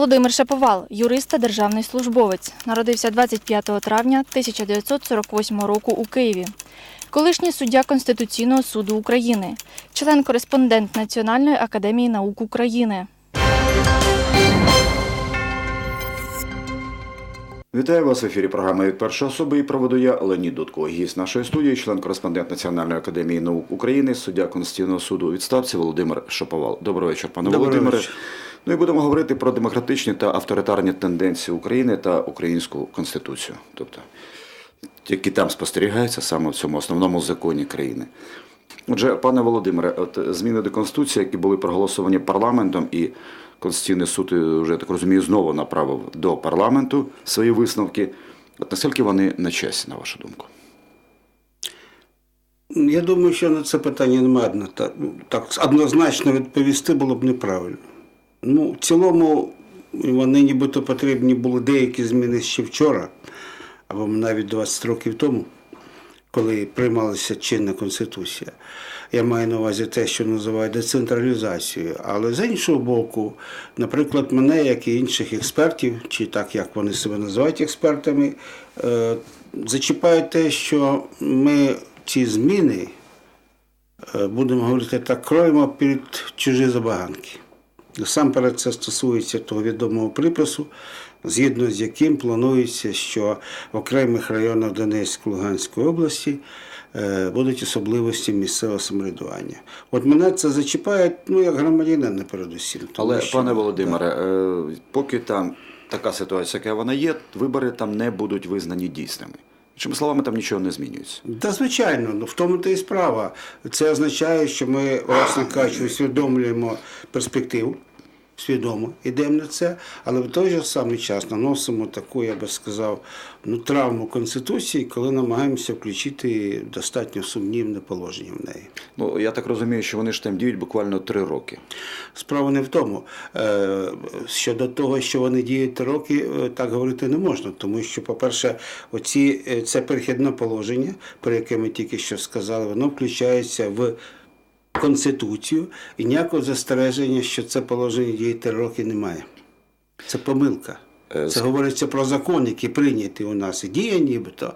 Володимир Шаповал, юрист та державний службовець. Народився 25 травня 1948 року у Києві. Колишній суддя Конституційного суду України, член-кореспондент Національної академії наук України. Вітаю вас в ефірі програми від першої особи і проведу я Леонід Дудко. Гість нашої студії, член-кореспондент Національної академії наук України, суддя Конституційного суду у відставці Володимир Шаповал. Добрий вечір, пане Добрий Володимире. вечір. Ну і будемо говорити про демократичні та авторитарні тенденції України та українську конституцію, тобто які там спостерігаються саме в цьому основному законі країни. Отже, пане Володимире, от зміни до Конституції, які були проголосовані парламентом, і Конституційний суд е, вже так розумію, знову направив до парламенту свої висновки. От наскільки вони на часі, на вашу думку? Я думаю, що на це питання немає так однозначно відповісти було б неправильно. Ну, в цілому вони нібито потрібні були деякі зміни ще вчора, або навіть 20 років тому, коли приймалася чинна конституція. Я маю на увазі те, що називають децентралізацією. Але з іншого боку, наприклад, мене, як і інших експертів, чи так як вони себе називають експертами, е, зачіпає те, що ми ці зміни, е, будемо говорити так, кроємо під чужі забаганки. Насамперед це стосується того відомого припису, згідно з яким планується, що в окремих районах Донецької Луганської області е, будуть особливості місцевого самоврядування. От мене це зачіпає, ну як громадянина передусім. Але, що- пане Володимире, е, поки там така ситуація, яка вона є, вибори там не будуть визнані дійсними. Іншими словами, там нічого не змінюється. Та звичайно, ну в тому то і справа. Це означає, що ми, власне кажучи, усвідомлюємо перспективу, свідомо йдемо на це, але в той же самий час наносимо таку, я би сказав, ну, травму Конституції, коли намагаємося включити достатньо сумнівне положення в неї. Ну, я так розумію, що вони ж там діють буквально три роки. Справа не в тому. Е, Щодо того, що вони діють три роки, е, так говорити не можна, тому що, по-перше, оці, е, це перехідне положення, про яке ми тільки що сказали, воно включається в Конституцію і ніякого застереження, що це положення діє три роки, немає. Це помилка. Е, Це говориться про закон, який прийнятий у нас і діє нібито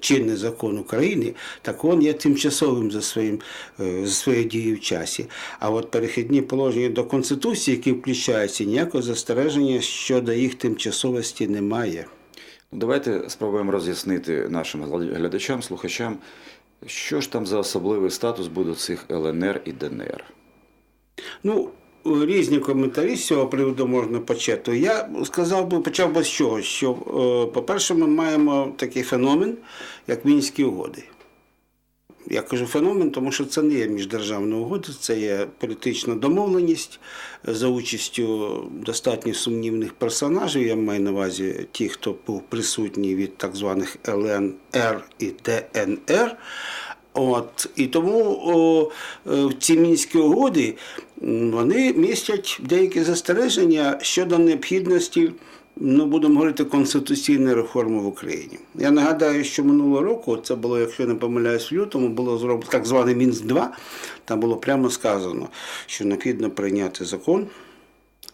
чинний закон України, так він є тимчасовим за, своїм, е, за своєю дією в часі. А от перехідні положення до Конституції, які включаються, ніякого застереження щодо їх тимчасовості немає. Ну, Давайте спробуємо роз'яснити нашим глядачам, слухачам, що ж там за особливий статус буде цих ЛНР і ДНР. Ну, різні коментарі з цього приводу можна почати. Я сказав би, почав би з чого, що, е, по-перше, ми маємо такий феномен, як Мінські угоди. Я кажу феномен, тому що це не є міждержавна угода, це є політична домовленість за участю достатньо сумнівних персонажів. Я маю на увазі ті, хто був присутній від так званих ЛНР і ДНР. От, і тому о, е, ці мінські угоди вони містять деякі застереження щодо необхідності, ну будемо говорити, конституційної реформи в Україні. Я нагадаю, що минулого року, це було, якщо не помиляюсь, в лютому, було зроблено так званий Мінськ 2 Там було прямо сказано, що необхідно прийняти закон.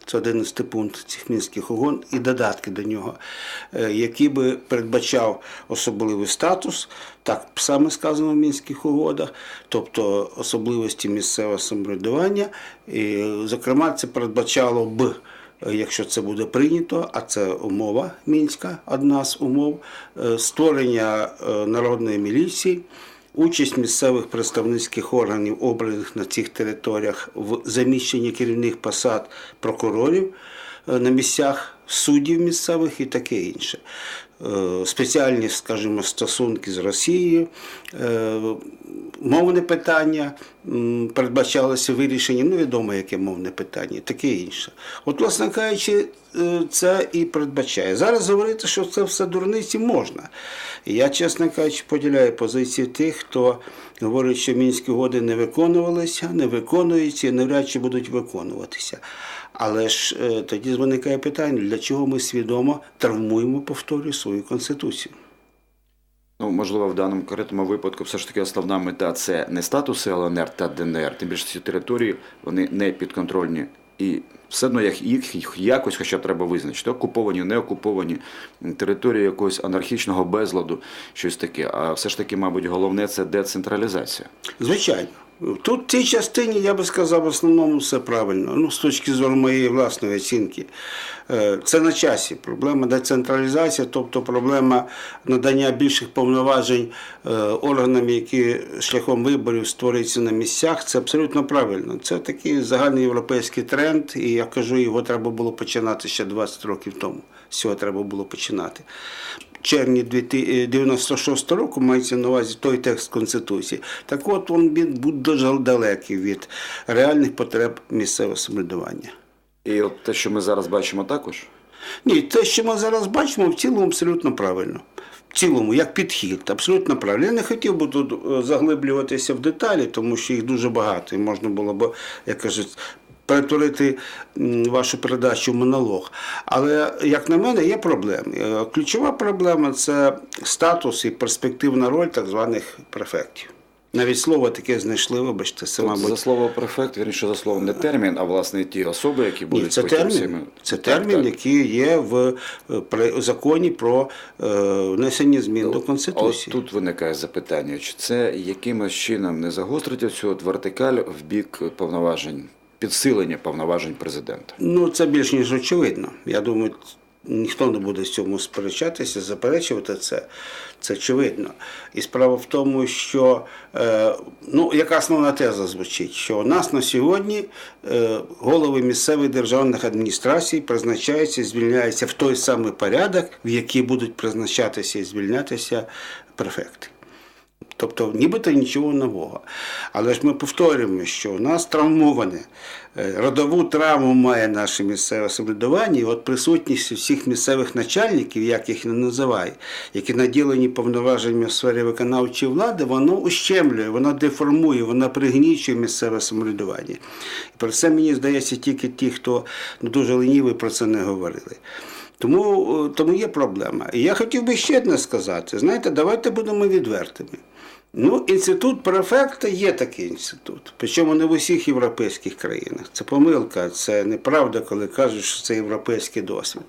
Це 11 пункт цих мінських угод і додатки до нього, е, який би передбачав особливий статус, так саме сказано в мінських угодах, тобто особливості місцевого самоврядування. І, зокрема, це передбачало б, якщо це буде прийнято, а це умова мінська, одна з умов, е, створення е, народної міліції. Участь місцевих представницьких органів, обраних на цих територіях в заміщенні керівних посад прокурорів е, на місцях суддів місцевих і таке інше. Е, Спеціальні, скажімо, стосунки з Росією, е, мовне питання передбачалося вирішенням, ну відомо, яке мовне питання, таке інше. От, власне кажучи, е, це і передбачає. Зараз говорити, що це все дурниці можна. Я, чесно кажучи, поділяю позицію тих, хто говорить, що мінські угоди не виконувалися, не виконуються і навряд чи будуть виконуватися. Але ж е, тоді виникає питання, для чого ми свідомо травмуємо, повторюю, свою конституцію. Ну, можливо, в даному конкретному випадку все ж таки основна мета це не статус ЛНР та ДНР, тим більше ці території вони не підконтрольні І все одно їх, їх якось хоча треба визначити. Окуповані, не окуповані, території якогось анархічного безладу, щось таке. А все ж таки, мабуть, головне це децентралізація. Звичайно. Тут в цій частині я би сказав, в основному все правильно. Ну, з точки зору моєї власної оцінки. Е, Це на часі. Проблема децентралізації, тобто проблема надання більших повноважень е, органам, які шляхом виборів створюються на місцях, це абсолютно правильно. Це такий загальний європейський тренд, і я кажу, його треба було починати ще 20 років тому. З цього треба було починати червні 96 року мається на увазі той текст Конституції. Так от він був дуже далекий від реальних потреб місцевого самоврядування. І от те, що ми зараз бачимо також. Ні, те, що ми зараз бачимо, в цілому абсолютно правильно. В цілому, як підхід, абсолютно правильно. Я не хотів би тут е, заглиблюватися в деталі, тому що їх дуже багато, і можна було б, як кажуть, перетворити вашу передачу в монолог. Але, як на мене, є проблеми. Е, Ключова проблема це статус і перспективна роль так званих префектів. Навіть слово таке знайшли, вибачте, це, мабуть, За слово префект, вірніше за словом, не термін, а власне ті особи, які будуть ні, це потім термін, всіми- це Так, термін, так. який є в е, законі про е, внесення змін до От Конституції. тут виникає запитання, чи це якимось чином не загострить цю вертикаль в бік повноважень, підсилення повноважень президента? Ну, це більш ніж очевидно. Я думаю, ніхто не буде з цьому сперечатися, заперечувати це. Це очевидно. І справа в тому, що е, ну, яка основна теза звучить, що у нас на сьогодні е, голови місцевих державних адміністрацій призначаються і звільняються в той самий порядок, в який будуть призначатися і звільнятися префекти. Тобто нібито нічого нового. Але ж ми повторюємо, що у нас травмоване. Е, Родову травму має наше місцеве самоврядування, і от присутність всіх місцевих начальників, як їх не називай, які наділені повноваженнями в сфері виконавчої влади, воно ущемлює, воно деформує, воно пригнічує місцеве самоврядування. І про це мені здається тільки ті, хто ну, дуже ленівий про це не говорили. Тому, е, тому є проблема. І я хотів би ще одне сказати: знаєте, давайте будемо відвертими. Ну, інститут префекта є такий інститут, причому не в усіх європейських країнах. Це помилка, це неправда, коли кажуть, що це європейський досвід.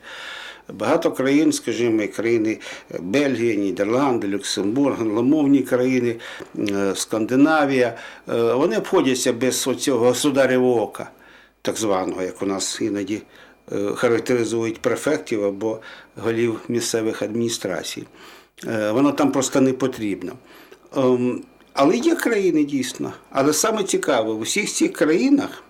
Багато країн, скажімо, країни Бельгія, Нідерланди, Люксембург, англомовні країни, е, Скандинавія, е, вони обходяться без цього государевого ока, так званого, як у нас іноді е, характеризують префектів або голів місцевих адміністрацій. Воно там просто не потрібно. Ем, Але є країни дійсно. Але саме цікаве, в усіх цих країнах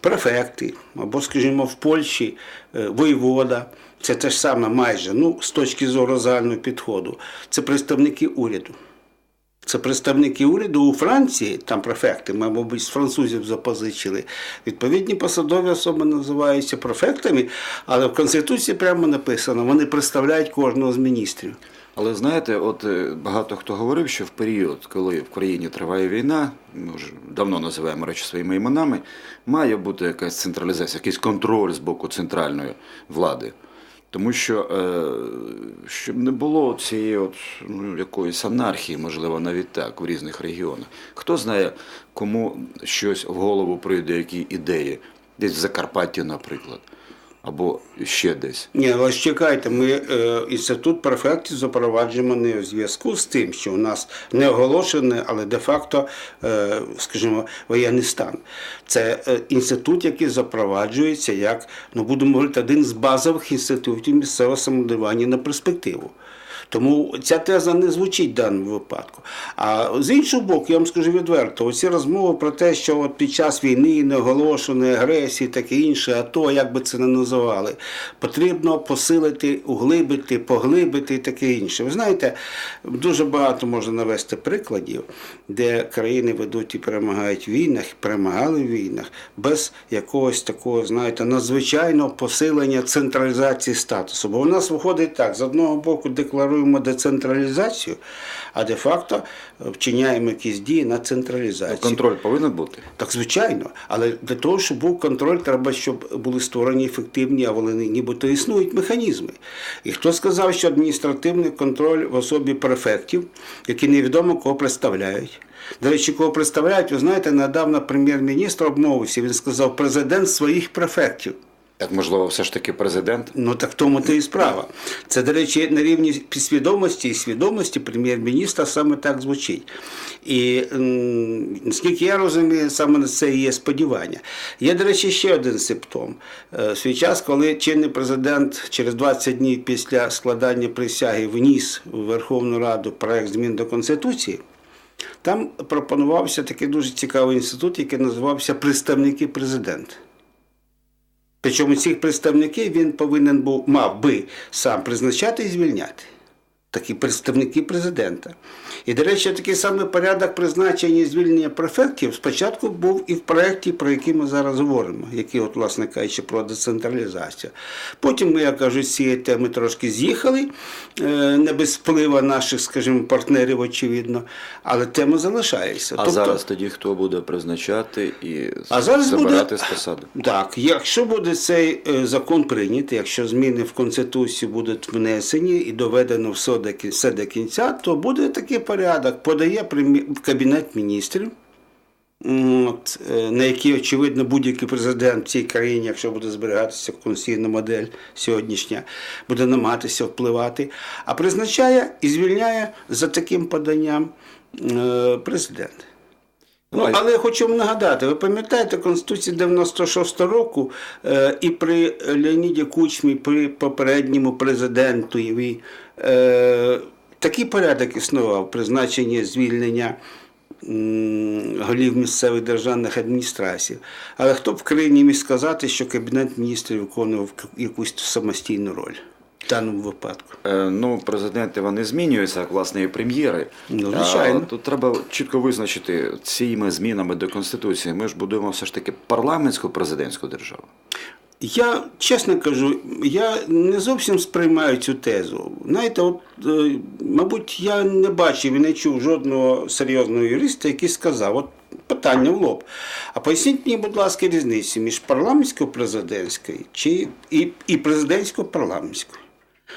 префекти, або, скажімо, в Польщі е, воєвода, це те ж саме майже, ну, з точки зору загального підходу, це представники уряду. Це представники уряду у Франції, там префекти, ми, мабуть, з французів запозичили. Відповідні посадові особи називаються префектами, але в Конституції прямо написано, вони представляють кожного з міністрів. Але знаєте, от е, багато хто говорив, що в період, коли в країні триває війна, ми вже давно називаємо речі своїми іменами, має бути якась централізація, якийсь контроль з боку центральної влади. Тому що е, щоб не було цієї от, ну, якоїсь анархії, можливо, навіть так, в різних регіонах. Хто знає, кому щось в голову прийде, які ідеї, десь в Закарпатті, наприклад, або ще десь. Ні, але чекайте, ми е, інститут префектів запроваджуємо не в зв'язку з тим, що у нас не оголошений, але де-факто, е, скажімо, воєнний стан. Це е, інститут, який запроваджується як, ну будемо говорити, один з базових інститутів місцевого самоврядування на перспективу. Тому ця теза не звучить в даному випадку. А з іншого боку, я вам скажу відверто, оці розмови про те, що от під час війни, неоголошеної агресії, таке інше, а то, як би це не називали, потрібно посилити, углибити, поглибити і таке інше. Ви знаєте, дуже багато можна навести прикладів, де країни ведуть і перемагають в війнах, і перемагали в війнах без якогось такого, знаєте, надзвичайного посилення централізації статусу. Бо у нас виходить так: з одного боку декларують декларуємо децентралізацію, а де-факто вчиняємо якісь дії на централізацію. Контроль повинен бути. Так, звичайно, але для того, щоб був контроль, треба, щоб були створені ефективні, а вони нібито існують механізми. І хто сказав, що адміністративний контроль в особі префектів, які невідомо кого представляють. До речі, кого представляють, ви знаєте, недавно прем'єр-міністр обмовився. Він сказав президент своїх префектів. Так, можливо, все ж таки президент. Ну так в тому то і справа. Це, до речі, на рівні підсвідомості і свідомості прем'єр-міністра саме так звучить. І наскільки я розумію, саме на це є сподівання. Є, до речі, ще один симптом. Е, В свій час, коли чинний президент через 20 днів після складання присяги вніс у Верховну Раду проект змін до Конституції. Там пропонувався такий дуже цікавий інститут, який називався Представники президента. Причому цих представників він повинен був, мав би сам призначати і звільняти. Такі представники президента. І, до речі, такий самий порядок призначення і звільнення префектів спочатку був і в проєкті, про який ми зараз говоримо, який, от, власне кажучи, про децентралізацію. Потім ми, як кажуть, з цієї теми трошки з'їхали, е, не без впливу наших, скажімо, партнерів, очевидно, але тема залишається. А зараз тоді хто буде призначати і А зараз забирати буде- з посади? Так, якщо буде цей е, закон прийнятий, якщо зміни в Конституцію будуть внесені і доведено все до, все до кінця, то буде такий порядок. Подає прем'є- Кабінет міністрів, от, е, на який, очевидно, будь-який президент в цій країні, якщо буде зберігатися конституційна модель сьогоднішня, буде намагатися впливати, а призначає і звільняє за таким поданням президента. президент. Ну, але я хочу вам нагадати, ви пам'ятаєте Конституцію 96 року е, і при Леоніді Кучмі, при попередньому президентові е, такий порядок існував призначення звільнення м, голів місцевих державних адміністрацій. Але хто б в країні міг сказати, що Кабінет міністрів виконував якусь самостійну роль даному випадку? Е, Ну, президенти вони змінюються, як власне і прем'єри. Ну, звичайно. Тут треба чітко визначити цими змінами до Конституції. Ми ж будуємо все ж таки парламентську президентську державу. Я чесно кажу, я не зовсім сприймаю цю тезу. Знаєте, от, е, мабуть, я не бачив і не чув жодного серйозного юриста, який сказав, от питання в лоб. А поясніть мені, будь ласка, різницю між парламентсько-президентською чи і, і президентсько-парламентською.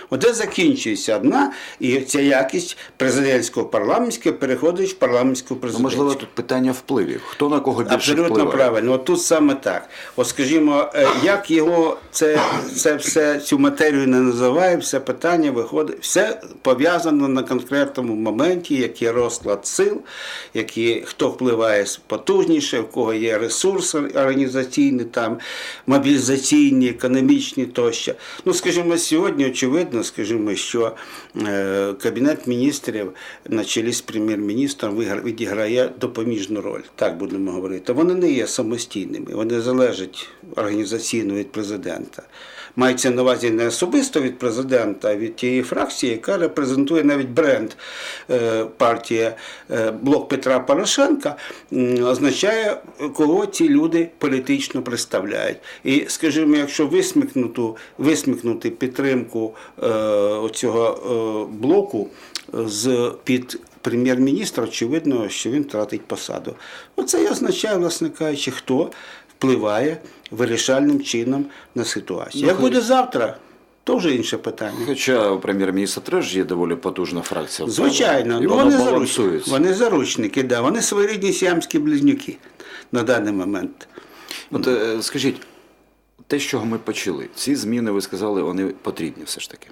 От де закінчується одна, і ця якість президентського парламентського переходить в парламентську Ну, президентську. можливо, тут питання впливів. Хто на кого більше Абсолютно впливає? правильно. От тут саме так. От скажімо, е, як його це, це все цю матерію не називає, все питання виходить, все пов'язано на конкретному моменті, який розклад сил, які, хто впливає потужніше, в кого є ресурси організаційні, там, мобілізаційні, економічні тощо. Ну, скажімо, сьогодні очевидно, скажімо, що е, Кабінет міністрів на чолі з прем'єр-міністром відіграє допоміжну роль, так будемо говорити. Вони не є самостійними, вони залежать організаційно від президента. Мається на увазі не особисто від президента, а від тієї фракції, яка репрезентує навіть бренд е, партія е, Блок Петра Порошенка, означає, кого ці люди політично представляють. І, скажімо, якщо висмикнуту, висмикнути підтримку е, оцього е, блоку з під прем'єр-міністра, очевидно, що він втратить посаду. Оце і означає, власне кажучи, хто впливає вирішальним чином на ситуацію. Як буде завтра, то вже інше питання. Хоча у прем'єр-міністра теж є доволі потужна фракція. Звичайно, і ну, вони, заруч... балансується. вони заручники, да. вони своєрідні сіамські близнюки на даний момент. От е, скажіть, те, з чого ми почали, ці зміни, ви сказали, вони потрібні все ж таки.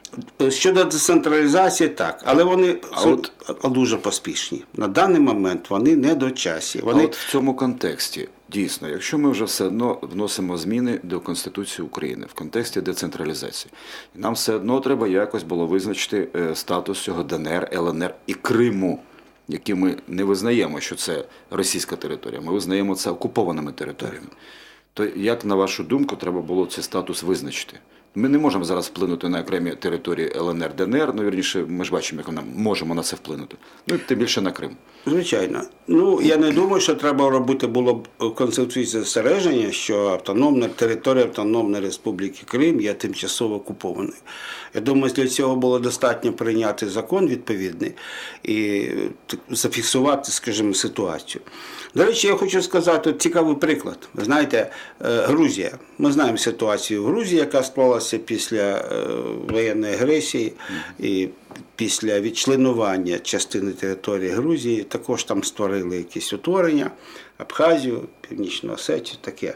Щодо децентралізації, так, але вони а от- дуже поспішні. На даний момент вони не до часі. Вони А от в цьому контексті, дійсно, якщо ми вже все одно вносимо зміни до Конституції України в контексті децентралізації, нам все одно треба якось було визначити е, статус цього ДНР, ЛНР і Криму, які ми не визнаємо, що це російська територія, ми визнаємо це окупованими територіями. То як, на вашу думку, треба було цей статус визначити? Ми не можемо зараз вплинути на окремі території ЛНР, ДНР. Ну, вірніше, ми ж бачимо, як ми можемо на це вплинути. Ну, тим більше на Крим. Звичайно. Ну, я не думаю, що треба робити було б в Конституції застереження, що автономна територія Автономної Республіки Крим є тимчасово окупованою. Я думаю, для цього було достатньо прийняти закон відповідний і зафіксувати, скажімо, ситуацію. До речі, я хочу сказати цікавий приклад. Ви знаєте, е, Грузія. Ми знаємо ситуацію в Грузії, яка склалася після е, воєнної агресії і після відчленування частини території Грузії. Також там створили якісь утворення, Абхазію, Північну Осетію, таке.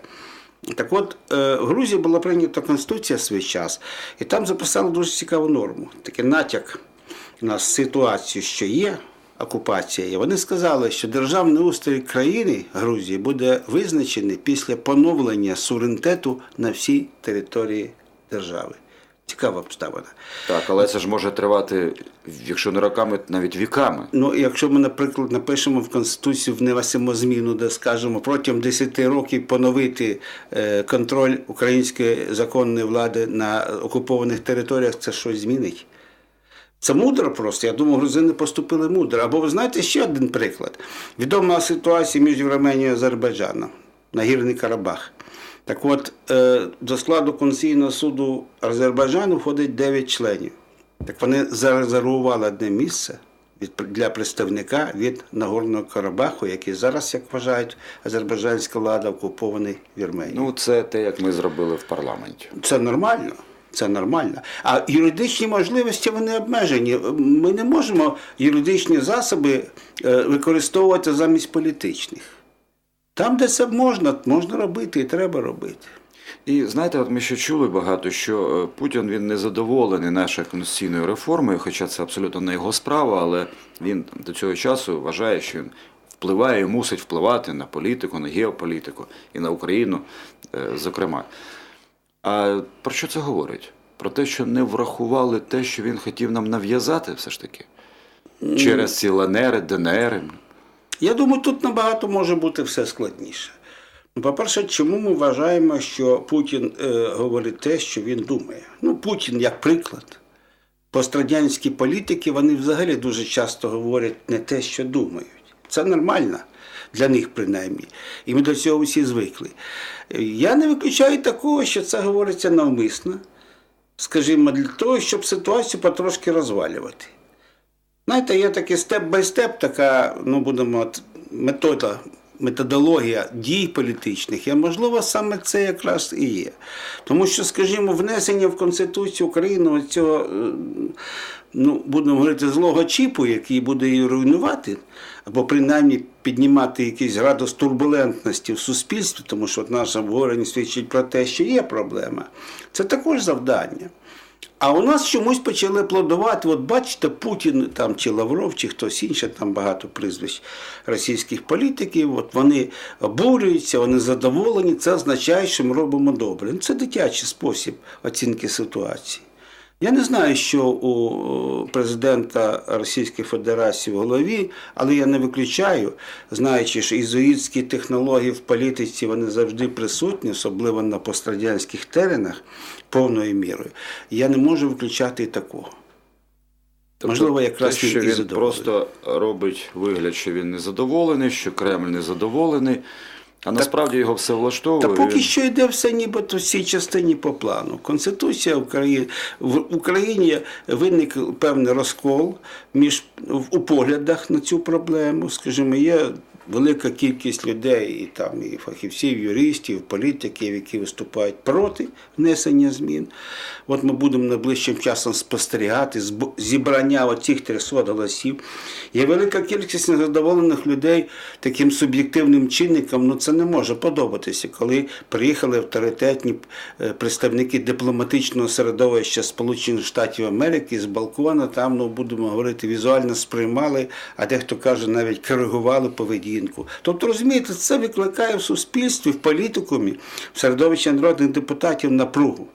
Так от, е, в Грузії була прийнята Конституція в свій час, і там записали дуже цікаву норму. Такий натяк на ситуацію, що є окупація. І вони сказали, що державний устрій країни Грузії буде визначений після поновлення суверенітету на всій території держави. Цікава обставина. Так, але це ж може тривати, якщо не роками, навіть віками. Ну, якщо ми, наприклад, напишемо в Конституцію, внесемо зміну, де скажемо протягом 10 років поновити е, контроль української законної влади на окупованих територіях, це щось змінить. Це мудро просто. Я думаю, грузини поступили мудро. Або ви знаєте ще один приклад. Відома ситуація між Вірменією і Азербайджаном на Гірний Карабах. Так от, е, до складу Конституційного суду Азербайджану входить 9 членів. Так вони зарезервували одне місце від, для представника від Нагорного Карабаху, який зараз, як вважають азербайджанська влада, окупований Вірменією. Ну, це те, як ми зробили в парламенті. Це нормально. Це нормально. А юридичні можливості вони обмежені. Ми не можемо юридичні засоби е, використовувати замість політичних. Там, де це можна, можна робити і треба робити. І знаєте, от ми ще чули багато, що е, Путін він не задоволений нашою конституційною реформою, хоча це абсолютно не його справа, але він до цього часу вважає, що він впливає і мусить впливати на політику, на геополітику і на Україну, е, зокрема. А про що це говорить? Про те, що не врахували те, що він хотів нам нав'язати, все ж таки, через ці ЛНР, ДНР. Я думаю, тут набагато може бути все складніше. Ну, По-перше, чому ми вважаємо, що Путін е, говорить те, що він думає? Ну, Путін як приклад. Пострадянські політики вони взагалі дуже часто говорять не те, що думають. Це нормально для них, принаймні. І ми до цього всі звикли. Я не виключаю такого, що це говориться навмисно, скажімо, для того, щоб ситуацію потрошки розвалювати. Знаєте, є такий степ-бай-степ, така, ну будемо от, метода, методологія дій політичних, і можливо саме це якраз і є. Тому що, скажімо, внесення в Конституцію України цього, е, ну, будемо говорити, злого чіпу, який буде її руйнувати, або принаймні піднімати якийсь градус турбулентності в суспільстві, тому що от наше обговорення свідчить про те, що є проблема, це також завдання. А у нас чомусь почали плодувати. От бачите, Путін там чи Лавров, чи хтось інший, там багато прізвищ російських політиків. От вони обурюються, вони задоволені. Це означає, що ми робимо добре. Ну, Це дитячий спосіб оцінки ситуації. Я не знаю, що у президента Російської Федерації в голові, але я не виключаю, знаючи, що ізоїдські технології в політиці вони завжди присутні, особливо на пострадянських теренах, повною мірою. Я не можу виключати і такого. Можливо, якраз те, що і він просто робить вигляд, що він незадоволений, що Кремль незадоволений, а насправді його все влаштовує. Та поки що йде все нібито в цій частині по плану. Конституція України в Україні виник певний розкол між у поглядах на цю проблему. Скажімо, є велика кількість людей, і там і фахівців, юристів, політиків, які виступають проти внесення змін. От ми будемо найближчим часом спостерігати зібрання оцих 300 голосів. Є велика кількість незадоволених людей таким суб'єктивним чинником. Ну це не може подобатися, коли приїхали авторитетні е, представники дипломатичного середовища Сполучених Штатів Америки з балкона, там, ну будемо говорити, візуально сприймали, а дехто каже, навіть коригували поведінку. Тобто, розумієте, це викликає в суспільстві, в політикумі, в середовищі народних депутатів напругу.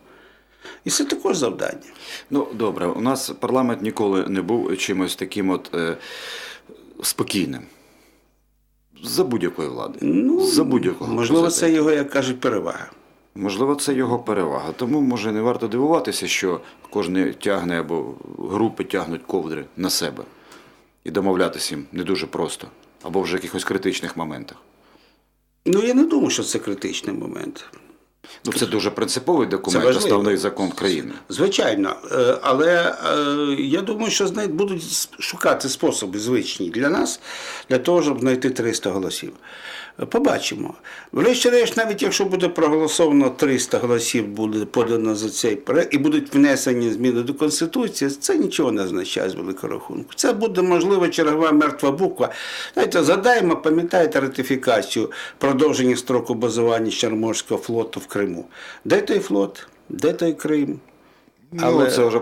І це також завдання. Ну, добре, у нас парламент ніколи не був чимось таким от е, спокійним. За будь-якої влади. Ну, За будь-якого. Можливо, це його, як кажуть, перевага. Можливо, це його перевага. Тому може не варто дивуватися, що кожен тягне або групи тягнуть ковдри на себе. І домовлятися їм не дуже просто, або вже якихось критичних моментах. Ну я не думаю, що це критичний момент. Ну, це дуже принциповий документ, важливо. основний закон країни. Звичайно, Е, але е, я думаю, що будуть шукати способи звичні для нас, для того, щоб знайти 300 голосів. Побачимо. Врешті-решт, навіть якщо буде проголосовано 300 голосів, буде подано за цей проект і будуть внесені зміни до Конституції, це нічого не означає з великого рахунку. Це буде, можливо, чергова мертва буква. Знаєте, задаємо, пам'ятаєте ратифікацію продовження строку базування Чорноморського флоту в Криму. Де той флот? Де той Крим? Але Ну, це вже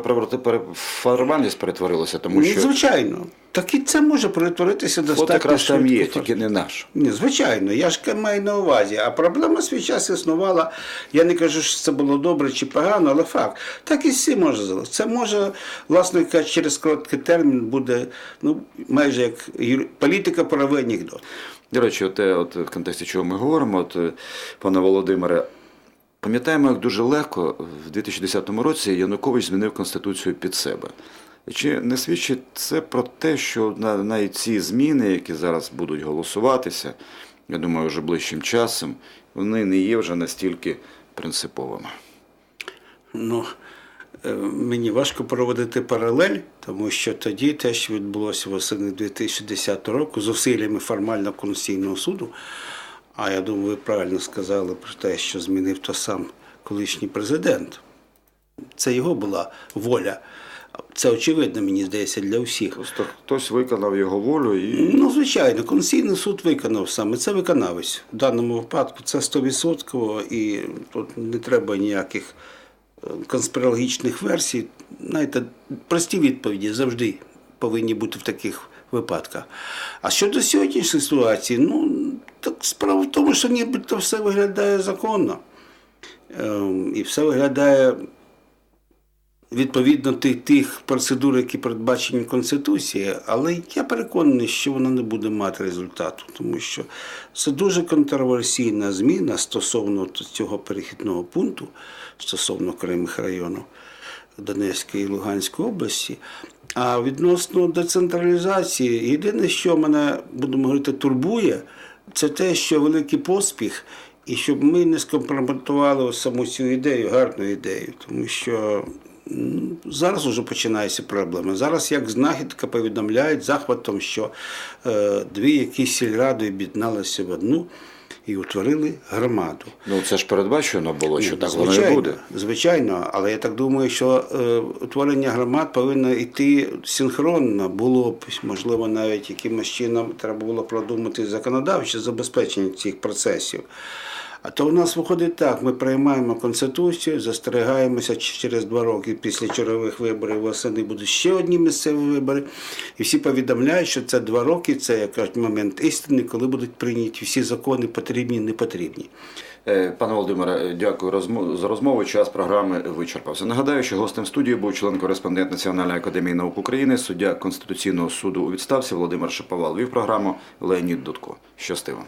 формальність перетворилося, тому Ну, що звичайно. Так і це може перетворитися достатньо якраз там є, тільки не наш. Ні, звичайно, я ж маю на увазі. А проблема свій час існувала. Я не кажу, що це було добре чи погано, але факт. Так і всі може залишити. Це може, власне кажучи, через короткий термін буде ну, майже як юр- політика правий анекдот. До речі, от, те, от в контексті чого ми говоримо, от, е, пане Володимире, пам'ятаємо, як дуже легко в 2010 році Янукович змінив Конституцію під себе. Чи не свідчить це про те, що на- навіть ці зміни, які зараз будуть голосуватися, я думаю, вже ближчим часом, вони не є вже настільки принциповими. Ну, е, мені важко проводити паралель, тому що тоді те, що відбулося восени 2010 року, з усиллями формально Конституційного суду, а я думаю, ви правильно сказали про те, що змінив то сам колишній президент. Це його була воля. Це очевидно, мені здається, для всіх. Просто хтось виконав його волю і Ну, звичайно, Конституційний суд виконав саме. Це виконавець. В даному випадку це 100% і тут не треба ніяких е, конспірологічних версій. Знаєте, прості відповіді завжди повинні бути в таких випадках. А щодо сьогоднішньої ситуації, ну так справа в тому, що нібито все виглядає законно. Ем, І все виглядає відповідно тих, тих процедур, які передбачені в Конституції, але я переконаний, що вона не буде мати результату, тому що це дуже контроверсійна зміна стосовно цього перехідного пункту, стосовно окремих районів Донецької і Луганської області. А відносно децентралізації, єдине, що мене, будемо говорити, турбує, це те, що великий поспіх, і щоб ми не скомпрометували саму цю ідею, гарну ідею, тому що м, зараз вже починається проблема. Зараз, як знахідка, повідомляють захватом, що е, дві якісь сільради об'єдналися в одну і утворили громаду. ну це ж передбачено було, що так так воно і буде. Звичайно, але я так думаю, що е, утворення громад повинно йти синхронно. Було б, можливо, навіть якимось чином треба було продумати законодавче забезпечення цих процесів. А то у нас виходить так: ми приймаємо конституцію, застерігаємося через два роки після чергових виборів восени будуть ще одні місцеві вибори. І всі повідомляють, що це два роки, це як кажуть, момент істини, коли будуть прийняті всі закони потрібні, не потрібні. Е, Пане Володимире, дякую за розмову. Час програми вичерпався. Нагадаю, що гостем студії був член-кореспондент Національної академії наук України, суддя Конституційного суду у відставці Володимир Шаповал. Вів програму Леонід Дудко. Щастиво.